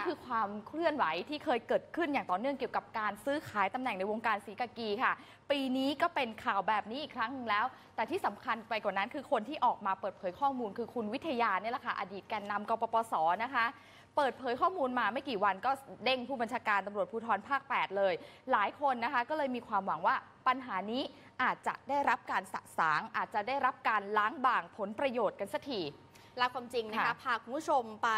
นี่คือความเคลื่อนไหวที่เคยเกิดขึ้นอย่างต่อเนื่องเกี่ยวกับการซื้อขายตำแหน่งในวงการสีกากีค่ะ ปีนี้ก็เป็นข่าวแบบนี้อีกครั้งหนึ่งแล้ว แต่ที่สำคัญไปกว่านั้นคือคนที่ออกมาเปิดเผยข้อมูล คือคุณวิทยาเนี่ยแหละค่ะอดีตแกนนำกปปสนะคะเปิดเผยข้อมูลมาไม่กี่วันก็เด้งผู้บัญชาการตำรวจภูธรภาค 8 เลย หลายคนนะคะก็เลยมีความหวังว่าปัญหานี้อาจจะได้รับการสะสางอาจจะได้รับการล้างบางผลประโยชน์กันสักที และความจริงนะคะค่ะพาคุณผู้ชมไป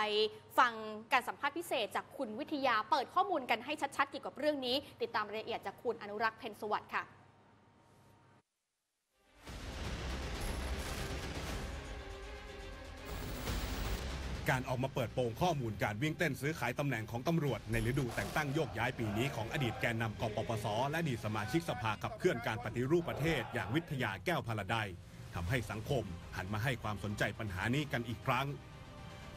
ฟังการสัมภาษณ์พิเศษจากคุณวิทยาเปิดข้อมูลกันให้ชัดๆเกี่ยวกับเรื่องนี้ ติดตามรายละเอียดจากคุณอนุรักษ์เพนสวัสดิ์ค่ะการออกมาเปิดโปงข้อมูลการวิ่งเต้นซื้อขายตำแหน่งของตำรวจในฤดูแต่งตั้งโยกย้ายปีนี้ของอดีตแกนนำกปปส และอดีตสมาชิกสภาขับเคลื่อนการปฏิรูปประเทศอย่างวิทยาแก้วพลาไดย ทำให้สังคมหันมาให้ความสนใจปัญหานี้กันอีกครั้ง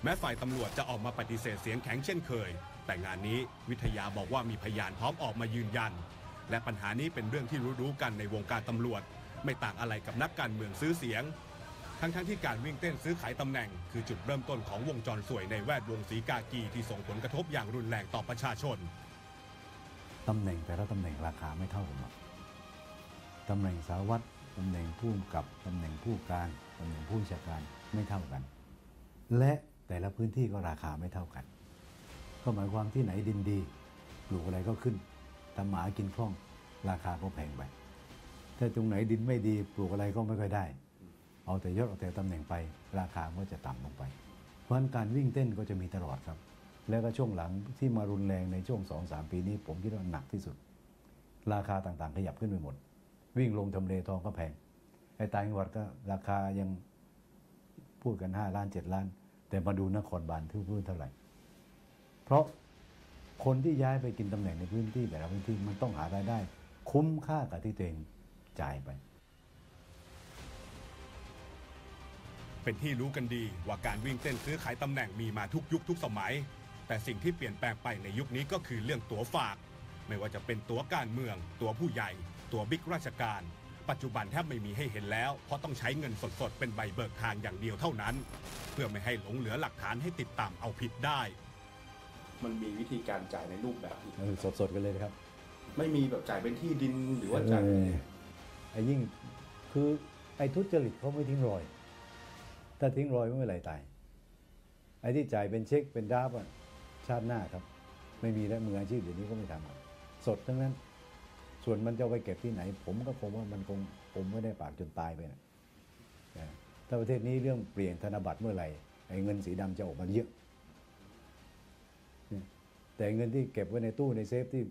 แม้ฝ่ายตำรวจจะออกมาปฏิเสธเสียงแข็งเช่นเคย แต่งานนี้วิทยาบอกว่ามีพยานพร้อมออกมายืนยัน และปัญหานี้เป็นเรื่องที่รู้ๆกันในวงการตำรวจ ไม่ต่างอะไรกับนักการเมืองซื้อเสียง ทั้งๆที่การวิ่งเต้นซื้อขายตำแหน่ง คือจุดเริ่มต้นของวงจรสวยในแวดวงสีกากีที่ส่งผลกระทบอย่างรุนแรงต่อประชาชนตำแหน่งแต่ละตำแหน่งราคาไม่เท่ากันหรอกตำแหน่งสารวัตร ตำแหน่งผู้กับตำแหน่งผู้การตำแหน่งผู้บัญชาการไม่เท่ากัน และแต่ละพื้นที่ก็ราคาไม่เท่ากัน ก็หมายความที่ไหนดินดีปลูกอะไรก็ขึ้นทำหมากินคล่อง ราคาก็แพงไปถ้าตรงไหนดินไม่ดีปลูกอะไรก็ไม่ค่อยได้ เอาแต่ยศเอาแต่ตำแหน่งไป ราคาก็จะต่ำลงไป เพราะฉะนั้นการวิ่งเต้นก็จะมีตลอดครับ แล้วก็ช่วงหลังที่มารุนแรงในช่วงสองสามปีนี้ ผมคิดว่าหนักที่สุด ราคาต่างๆ ขยับขึ้นไปหมด วิ่งลงทำเลทองก็แพงไอ้ต่างจังหวัดก็ราคายังพูดกันห้าล้านเจ็ดล้าน แต่มาดูนครบาลที่พูดเท่าไหร่ เพราะคนที่ย้ายไปกินตำแหน่งในพื้นที่แต่ละพื้นที่มันต้องหารายได้ คุ้มค่ากับที่ตัวเองจ่ายไป เป็นที่รู้กันดีว่าการวิ่งเต้นซื้อขายตำแหน่งมีมาทุกยุคทุกสมัย แต่สิ่งที่เปลี่ยนแปลงไปในยุคนี้ก็คือเรื่องตั๋วฝาก ไม่ว่าจะเป็นตั๋วการเมือง ตั๋วผู้ใหญ่ ตั๋วบิ๊กราชการ ปัจจุบันแทบไม่มีให้เห็นแล้ว เพราะต้องใช้เงินสดๆ เป็นใบเบิกทางอย่างเดียวเท่านั้น เพื่อไม่ให้หลงเหลือหลักฐานให้ติดตามเอาผิดได้ มันมีวิธีการจ่ายในรูปแบบที่เออสดๆกันเลยนะครับไม่มีแบบจ่ายเป็นที่ดินหรือว่าจ่ายเป็นเออไอ้ยิ่งคือไอ้ทุจริตเขาไม่ทิ้งรอย ถ้าทิ้งรอยไม่เป็นไรตาย ไอ้ที่จ่ายเป็นเช็คเป็นดราฟต์อะชาติหน้าครับ ไม่มีแล้วมืออาชีพเดี๋ยวนี้ก็ไม่ทำหรอกสดทั้งนั้น ส่วนมันจะไปเก็บที่ไหน ผมก็คงว่ามันคงผมไม่ได้ปากจนตายไปนะถ้าประเทศนี้เรื่องเปลี่ยนธนบัตรเมื่อไหร่ไอ้เงินสีดำจะออกมาเยอะ แต่เงินที่เก็บไว้ในตู้ในเซฟที่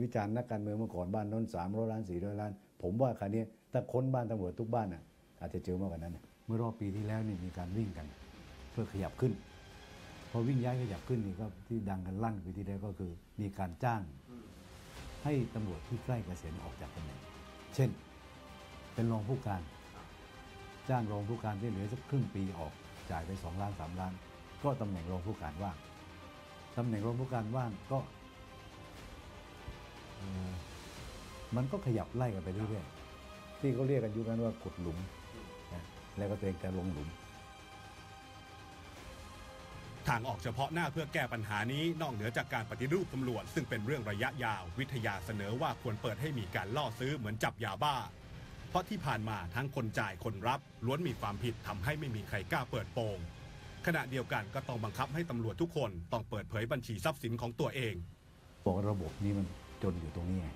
วิจารณ์นักการเมืองเมื่อก่อนบ้านน้นสามร้อยล้านสี่ร้อยล้าน ผมว่าคราวนี้ถ้าค้นบ้านตำรวจทุกบ้านน่ะอาจจะเจอมากกว่านั้นเมื่อรอบปีที่แล้วนี่มีการวิ่งกัน เพื่อขยับขึ้น พอวิ่งย้ายขยับขึ้นนี่ก็ที่ดังกันลั่นปีที่แล้วก็คือ มีการจ้าง ให้ตำรวจที่ใกล้เกษียณออกจากตำแหน่ง เช่น เป็นรองผู้การ จ้างรองผู้การที่เหลือสักครึ่งปีออก จ่ายไปสองล้านสามล้าน ก็ตำแหน่งรองผู้การว่าง ตำแหน่งรองผู้การว่างก็ มันก็ขยับไล่กันไปเรื่อยๆ ที่เขาเรียกกันยุคนั้นว่าขุดหลุม แล้วก็ตัวเองจะลงหลุม ทางออกเฉพาะหน้าเพื่อแก้ปัญหานี้นอกเหนือจากการปฏิรูปตำรวจ ซึ่งเป็นเรื่องระยะยาว วิทยาเสนอว่าควรเปิดให้มีการล่อซื้อเหมือนจับยาบ้า เพราะที่ผ่านมาทั้งคนจ่ายคนรับ ล้วนมีความผิดทำให้ไม่มีใครกล้าเปิดโปงขณะเดียวกันก็ต้องบังคับให้ตำรวจทุกคนต้องเปิดเผยบัญชีทรัพย์สินของตัวเองบอกระบบนี้มันจนอยู่ตรงนี้ไง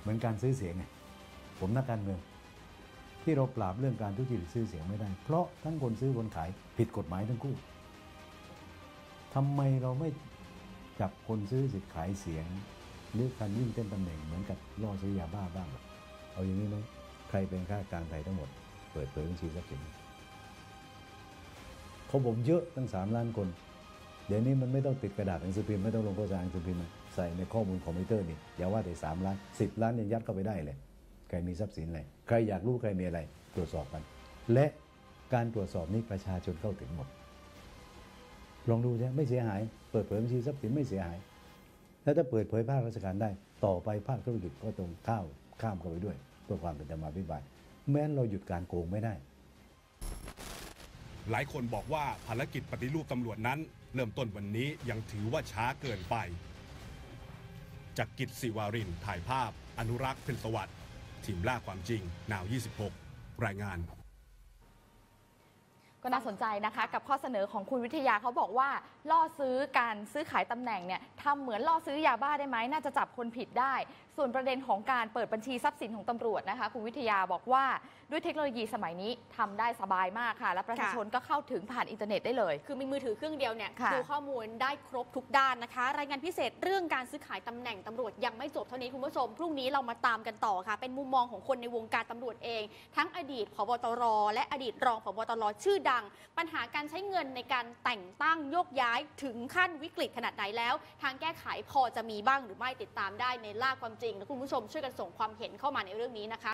เหมือนการซื้อเสียงไงผมนักการเมืองที่เราปราบเรื่องการทุจริตซื้อเสียงไม่ได้ เพราะทั้งคนซื้อคนขายผิดกฎหมายทั้งคู่ ทำไมเราไม่จับคนซื้อสิทธิ์ขายเสียง หรือการวิ่งเต้นตำแหน่งเหมือนกับล่อซื้อยาบ้าบ้าง เอาอย่างนี้ไหมใครเป็นข้าราชการไทยทั้งหมด เปิดเผยบัญชีทรัพย์สินเขาผมเยอะตั้งสามล้านคน เดี๋ยวนี้มันไม่ต้องติดกระดาษหนังสือพิมพ์ไม่ต้องลงโฆษณาหนังสือพิมพ์ใส่ในข้อมูลคอมพิวเตอร์นี่อย่าว่าแต่สามล้านสิบล้านยังยัดเข้าไปได้เลย ใครมีทรัพย์สินอะไรใครอยากรู้ใครมีอะไร ตรวจสอบกัน และการตรวจสอบนี้ประชาชนเข้าถึงหมด ลองดูใช่ไม่เสียหาย เปิดเผยบัญชีทรัพย์สินไม่เสียหาย แล้วถ้าเปิดเผยภาคราชการได้ ต่อไปภาคธุรกิจก็ต้องข้าวข้ามเข้าไปด้วยเพื่อความเป็นธรรมาภิบาลแม้นเราหยุดการโกงไม่ได้ หลายคนบอกว่าภารกิจปฏิรูปตำรวจนั้น เริ่มต้นวันนี้ยังถือว่าช้าเกินไปจากกิจสิวารินถ่ายภาพ อนุรักษ์เพ็ญสวัสดิ์ทีมล่าความจริงนาว 26 รายงาน ก็น่าสนใจนะคะ กับข้อเสนอของคุณวิทยาเขาบอกว่า ล่อซื้อการซื้อขายตำแหน่งเนี่ยทำเหมือนล่อซื้อยาบ้าได้ไหมน่าจะจับคนผิดได้ ส่วนประเด็นของการเปิดบัญชีทรัพย์สินของตำรวจนะคะ คุณวิทยาบอกว่าด้วยเทคโนโลยีสมัยนี้ทำได้สบายมากค่ะ และประชาชนก็เข้าถึงผ่านอินเทอร์เน็ตได้เลย คือมีมือถือเครื่องเดียวเนี่ยค่ะดูข้อมูลได้ครบทุกด้านนะคะ รายงานพิเศษเรื่องการซื้อขายตำแหน่งตำรวจยังไม่จบเท่านี้คุณผู้ชมพรุ่งนี้เรามาตามกันต่อค่ะ เป็นมุมมองของคนในวงการตำรวจเอง ทั้งอดีตผบตร และอดีตรองผบตรชื่อดัง ปัญหาการใช้เงินในการแต่งตั้งโยกย้ายถึงขั้นวิกฤตขนาดไหนแล้ว ทางแก้ไขพอจะมีบ้างหรือไม่ติดตามได้ในล่าความจริงและคุณผู้ชมช่วยกันส่งความเห็นเข้ามาในเรื่องนี้นะคะ